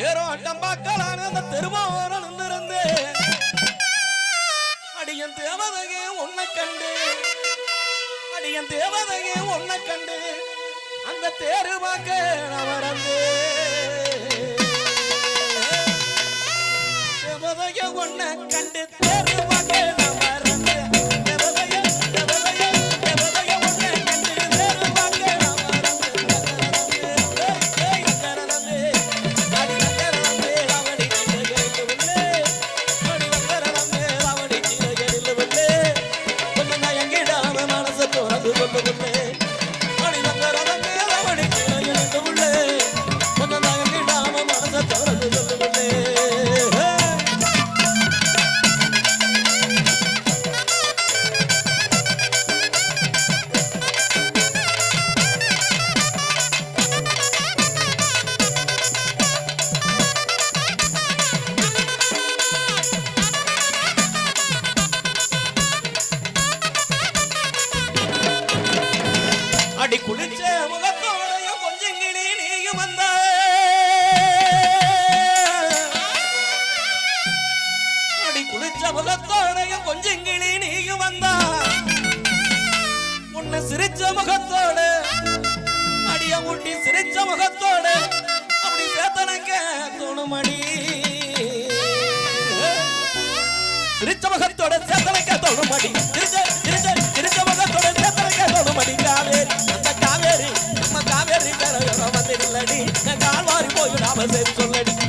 ஏறோ அட்டம்பாக்கலான அந்த தெருவோர நின்றிருந்து அடியன் தேவதையே உன்னை கண்டு அடியன் தேவதையே உன்னை கண்டு அந்த தேரு பார்க்க நான் வரந்து தேவதைய உன்னை கண்டு முகத்தோட சேத்தனைக்க தோணும் அடி இருக்க இருக்க இருக்க முகத்தோட சேத்தனைக்க தோணும் அடி காவேரி நம்ம காவேரி நம்ம காவேரி வேற வந்துடலடி நான் கால் மாறி போய் சொல்லடி.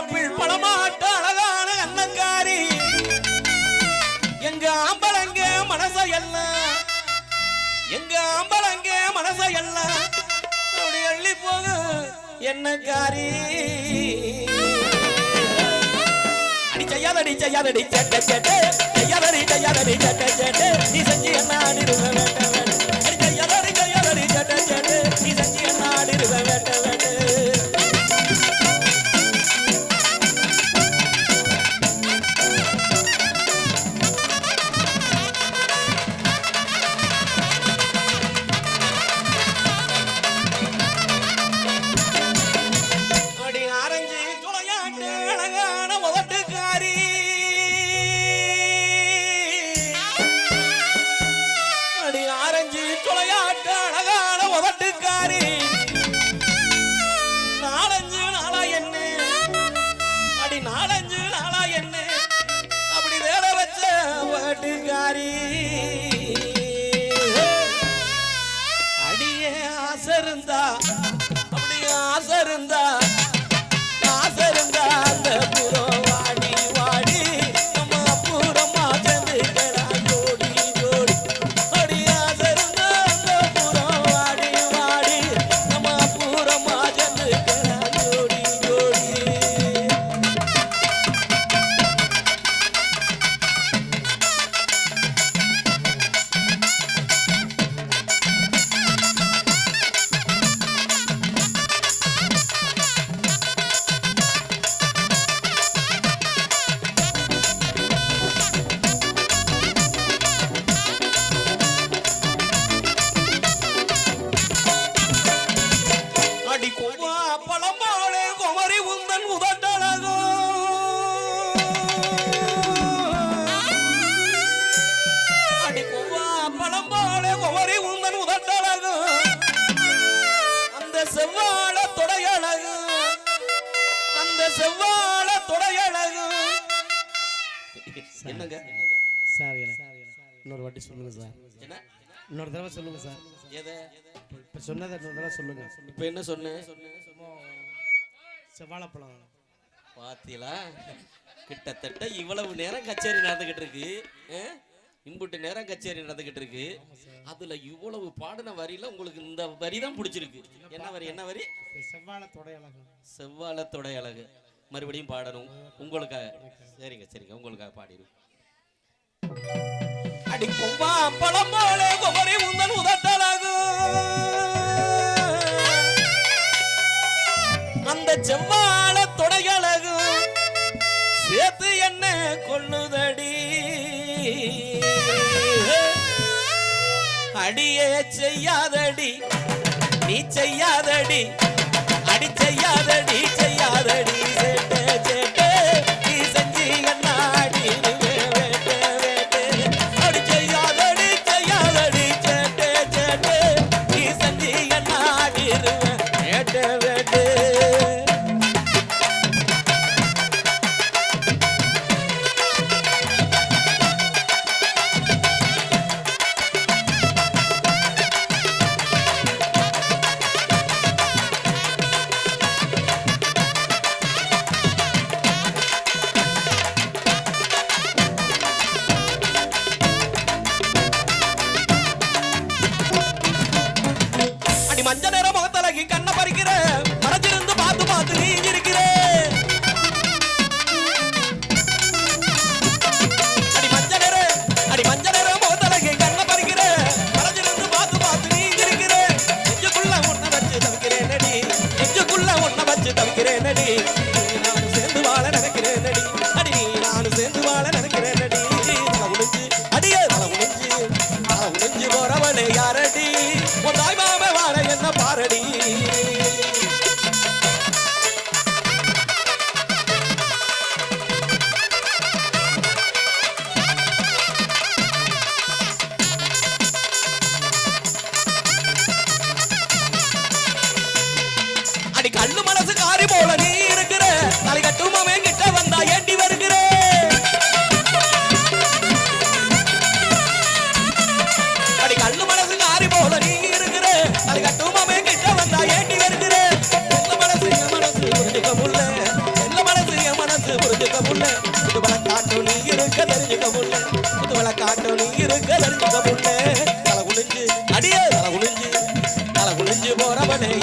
ஆப்பிள் பழமாட்ட அழகான அன்னங்காரி எங்க ஆம்பளங்க மனச எல்லாம் எங்க ஆம்பளங்க மனச எல்லாம் அப்படி எள்ளி போகு என்ன காரி. அடி செய்யாதடி செய்யாதடி சட்ட சட்ட. செய்யாதடி செய்யாதடி சட்ட சட்ட. நீ செஞ்சு கொவ்வா பழம்பாளே குமரி உந்தன் உதட்டழகோ. அடி கொவ்வா பழம்பாளே குமரி உந்தன் உதட்டழகோ. அந்த செவ்வாழ அந்த செவ்வாழ தொடையழகு. என்னங்க? சார் இன்னொரு வாட்டி சொல்லுங்க சார். இன்னொரு தடவை சொல்லுங்க சார். எதை? இப்போ சொன்னதை தடவை சொல்லுங்க. இப்ப என்ன சொன்னேன் செவ்வாழைப்பழம். பாத்தீங்களா கிட்டத்தட்ட இவ்வளவு நேரம் கச்சேரி நடந்துகிட்டு இருக்கு? இம்புட்டு நேரம் கச்சேரி நடந்துகிட்டு இருக்கு. அதுல இவ்வளவு பாடின வரியில உங்களுக்கு இந்த வரி தான் பிடிச்சிருக்கு. என்ன வரி என்ன வரி? செவ்வாழை தொடையழகு செவ்வாழத்தோட அழகு மறுபடியும் பாடணும். உங்களுக்காக. சரிங்க சரிங்க உங்களுக்காக பாடிடும் அடி கொம்பா பழம் போல குமரி உந்தன் உதட்டழகு சேத்து சேர்த்து என்ன கொள்ளுதடி? அடியே செய்யாதடி நீ செய்யாதடி அடி செய்யாதடி செய்யாதடி. 완전해.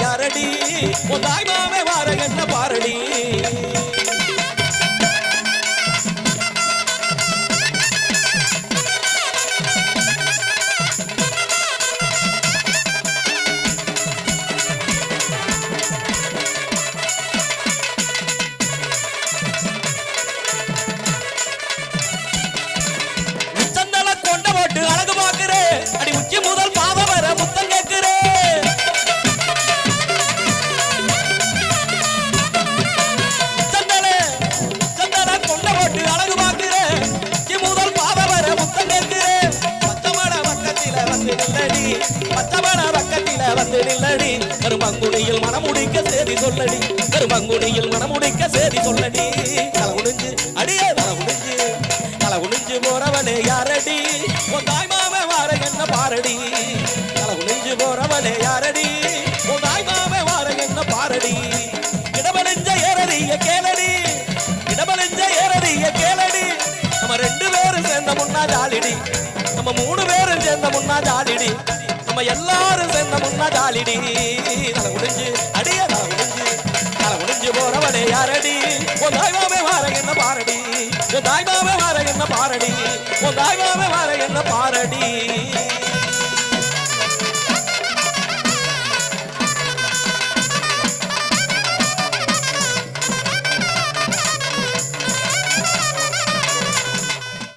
யாரடி உன் தாய் மாமே வார என்ன பாரடி. நில்லடி பச்சமட பக்கத்தில வந்து நில்லடி. கருமங்குடியில் மனமுடிக்க சேதி சொல்லடி. கருமங்குடியில் மனமுடிக்க சேதி சொல்லடி. தலை குனிஞ்சு அடியே தலை குனிஞ்சு. தலை குனிஞ்சு போறவனே யாரடி? உன் தாய் மாமே வார என்ன பாரடி? தலை குனிஞ்சு போறவனே யாரடி? உன் தாய் மாமே வார என்ன பாரடி? இடமடைஞ்ச ஏறதிய கேளடி. இடமடைஞ்ச ஏறதிய கேளடி. நம்ம ரெண்டு பேரும் சேர்ந்த முன்னா ஜாலிடி நம்ம மூணு பேரும் சேர்ந்த முன்னா ஜாலிடி நம்ம எல்லாரும் சேர்ந்த முன்னா ஜாலிடி தலை குனிஞ்சு அடியே தலை முடிஞ்சு தலை குனிஞ்சு போறவனே யாரடி? உன் தாய்மாமே வார என்ன பாரடி? உன் தாய்மாமே வார என்ன பாரடி? உன் தாய்மாமே வார என்ன பாரடி?